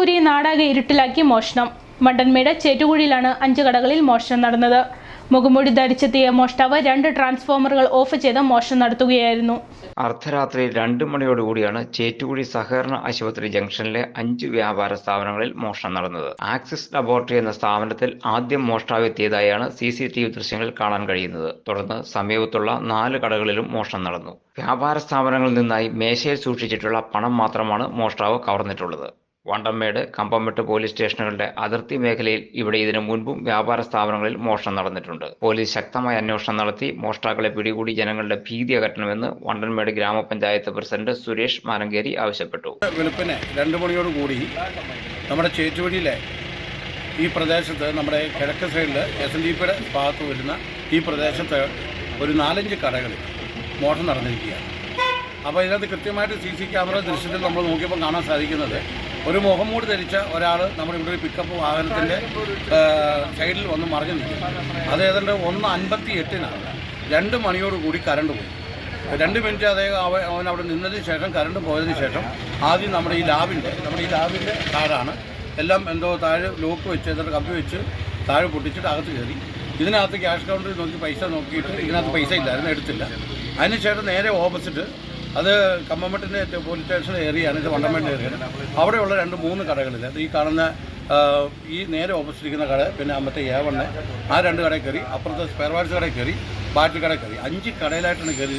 സൂര്യ നാടാകെ ഇരുട്ടിലാക്കി മോഷണം. മണ്ടന്മേട് ചേറ്റുകുഴിയിലാണ് അഞ്ച് കടകളിൽ മോഷണം നടന്നത്. മുഖംമൂടി ധരിച്ചെത്തിയ മോഷ്ടാവ് രണ്ട് ട്രാൻസ്ഫോമറുകൾ ഓഫ് ചെയ്ത് മോഷണം നടത്തുകയായിരുന്നു. അർദ്ധരാത്രി രണ്ട് മണിയോടുകൂടിയാണ് ചേറ്റുകുഴി സഹകരണ ആശുപത്രി ജംഗ്ഷനിലെ അഞ്ച് വ്യാപാര സ്ഥാപനങ്ങളിൽ മോഷണം നടന്നത്. ആക്സിസ് ലബോറട്ടറി എന്ന സ്ഥാപനത്തിൽ ആദ്യം മോഷ്ടാവ് എത്തിയതായാണ് സി സി ടി വി ദൃശ്യങ്ങളിൽ കാണാൻ കഴിയുന്നത്. തുടർന്ന് സമീപത്തുള്ള നാല് കടകളിലും മോഷണം നടന്നു. വ്യാപാര സ്ഥാപനങ്ങളിൽ നിന്നായി മേശയിൽ സൂക്ഷിച്ചിട്ടുള്ള പണം മാത്രമാണ് മോഷ്ടാവ് കവർന്നിട്ടുള്ളത്. വണ്ടമ്മേട് കമ്പംമെട്ട് പോലീസ് സ്റ്റേഷനുകളുടെ അതിർത്തി മേഖലയിൽ ഇവിടെ ഇതിനു മുൻപും വ്യാപാര സ്ഥാപനങ്ങളിൽ മോഷണം നടന്നിട്ടുണ്ട്. പോലീസ് ശക്തമായ അന്വേഷണം നടത്തി മോഷ്ടാക്കളെ പിടികൂടി ജനങ്ങളുടെ ഭീതി അകറ്റണമെന്ന് വണ്ടൻമേട് ഗ്രാമപഞ്ചായത്ത് പ്രസിഡന്റ് സുരേഷ് മാനങ്കേരി ആവശ്യപ്പെട്ടു. വെളുപ്പിനെ രണ്ട് മണിയോട് കൂടി നമ്മുടെ ചേറ്റുവഴിയിലെ ഈ പ്രദേശത്ത് നമ്മുടെ കിഴക്ക് സൈഡിൽ എസ് എൻ ഡി പിയുടെ ഭാഗത്ത് വരുന്ന ഈ പ്രദേശത്ത് ഒരു നാലഞ്ച് കടകളിൽ മോഷണം നടന്നിരിക്കുകയാണ്. അപ്പോൾ ഇതിനകത്ത് കൃത്യമായിട്ട് സി സി ക്യാമറ ദൃശ്യത്തിൽ നമ്മൾ നോക്കിയപ്പോൾ കാണാൻ സാധിക്കുന്നത് ഒരു മുഖംമൂടി ധരിച്ച ഒരാൾ നമ്മുടെ ഇവിടെ ഒരു പിക്കപ്പ് വാഹനത്തിന്റെ സൈഡിൽ വന്ന് മറിഞ്ഞു നിൽക്കും അത് ഏതാണ്ട് ഒന്ന് അൻപത്തി എട്ടിനാണ് രണ്ട് മണിയോട് കൂടി കറണ്ട് പോയി. രണ്ട് മിനിറ്റ് അദ്ദേഹം അവൻ അവിടെ നിന്നതിന് ശേഷം കറണ്ട് പോയതിന് ശേഷം ആദ്യം നമ്മുടെ ഈ ലാബിന്റെ നമ്മുടെ ഈ ലാബിന്റെ താഴാണ്. എല്ലാം എന്തോ താഴെ ലോക്ക് വെച്ച് എന്നിട്ട് കമ്പി വെച്ച് താഴെ പൊട്ടിച്ചിട്ട് അകത്ത് കയറി. ഇതിനകത്ത് ക്യാഷ് കൗണ്ടറിൽ നോക്കി പൈസ നോക്കിയിട്ട് ഇതിനകത്ത് പൈസ ഇല്ലായിരുന്നു എടുത്തില്ല. അതിനുശേഷം നേരെ ഓപ്പോസിറ്റ് അത് കമ്മമട്ടിന്റെ പോലീസ് സ്റ്റേഷൻ ഏരിയയാണ് ഇത് വണ്ടമേട്ട് ഏരിയ അവിടെയുള്ള രണ്ട് മൂന്ന് കടകളിൽ ഈ കാണുന്ന ഈ നേരെ ഓപ്പോസിറ്റ് ഇരിക്കുന്ന കട പിന്നെ മറ്റേ ഏവണ്ണ ആ രണ്ട് കടയിൽ കയറി അപ്പുറത്തെ സ്പെയർ പാർട്സ് കടയിൽ കയറി ബാറ്ററി കടയിൽ കയറി. അഞ്ച് കടയിലായിട്ടാണ് കയറി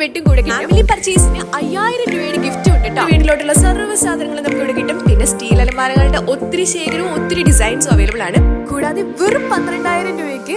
ബെഡും കൂടെ ഫാമിലി പർച്ചേസിന് അയ്യായിരം രൂപയുടെ ഗിഫ്റ്റ് ഉണ്ട് കേട്ടോ വീട്ടിലോട്ടുള്ള സർവ സാധനങ്ങളും നമുക്ക് ഇവിടെ കിട്ടും. പിന്നെ സ്റ്റീൽ അലമാരകളുടെ ഒത്തിരി ശേഖരവും ഒത്തിരി ഡിസൈൻസും അവൈലബിൾ ആണ്. കൂടാതെ വെറും പന്ത്രണ്ടായിരം രൂപയ്ക്ക്